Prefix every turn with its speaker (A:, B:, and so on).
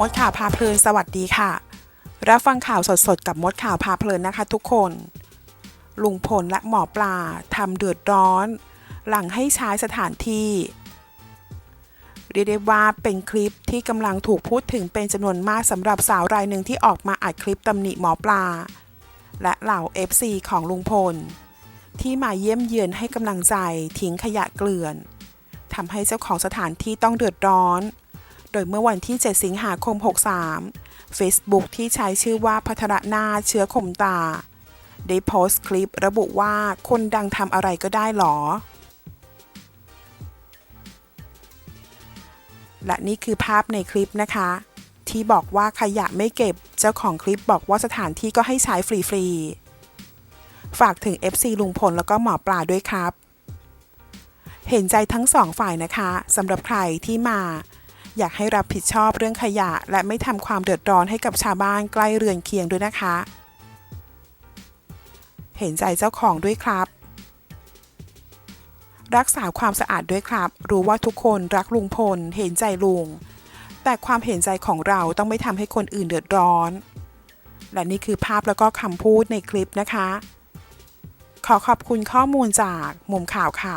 A: มดข่าวพาเพลินสวัสดีค่ะ รับฟังข่าวสดๆ กับมดข่าวพาเพลินนะคะทุกคน ลุงพลและหมอปลาทำเดือดร้อน หลังให้ใช้สถานที่ เรียกได้ว่าเป็นคลิปที่กำลังถูกพูดถึงเป็นจำนวนมากสำหรับสาวรายหนึ่งที่ออกมาอัดคลิปตำหนิหมอปลา และเหล่า FC ของลุงพล ที่มาเยี่ยมเยือนให้กำลังใจทิ้งขยะเกลื่อนทำให้เจ้าของสถานที่ต้องเดือดร้อน โดยเมื่อวันที่ 7 สิงหาคม 63 Facebook ที่ใช้ชื่อว่าพัทรนาเชื้อคมตา ได้โพสต์คลิประบุว่าคนดังทำอะไรก็ได้หรอ และนี่คือภาพในคลิปนะคะ ที่บอกว่าขยะไม่เก็บ เจ้าของคลิปบอกว่าสถานที่ก็ให้ใช้ฟรีๆ ฝากถึง FC ลุงพลแล้วก็หมอปลาด้วยครับเห็นใจทั้งสองฝ่ายนะคะสำหรับใครที่มา อยากให้รับผิดชอบเรื่องขยะ และไม่ทำความเดือดร้อนให้กับชาวบ้านใกล้เรือนเคียงด้วยนะคะ เห็นใจเจ้าของด้วยครับ รักษาความสะอาดด้วยครับ รู้ว่าทุกคนรักลุงพล เห็นใจลุง แต่ความเห็นใจของเราต้องไม่ทำให้คนอื่นเดือดร้อน และนี่คือภาพแล้วก็คำพูดในคลิปนะคะ ขอขอบคุณข้อมูลจากมุมข่าวค่ะ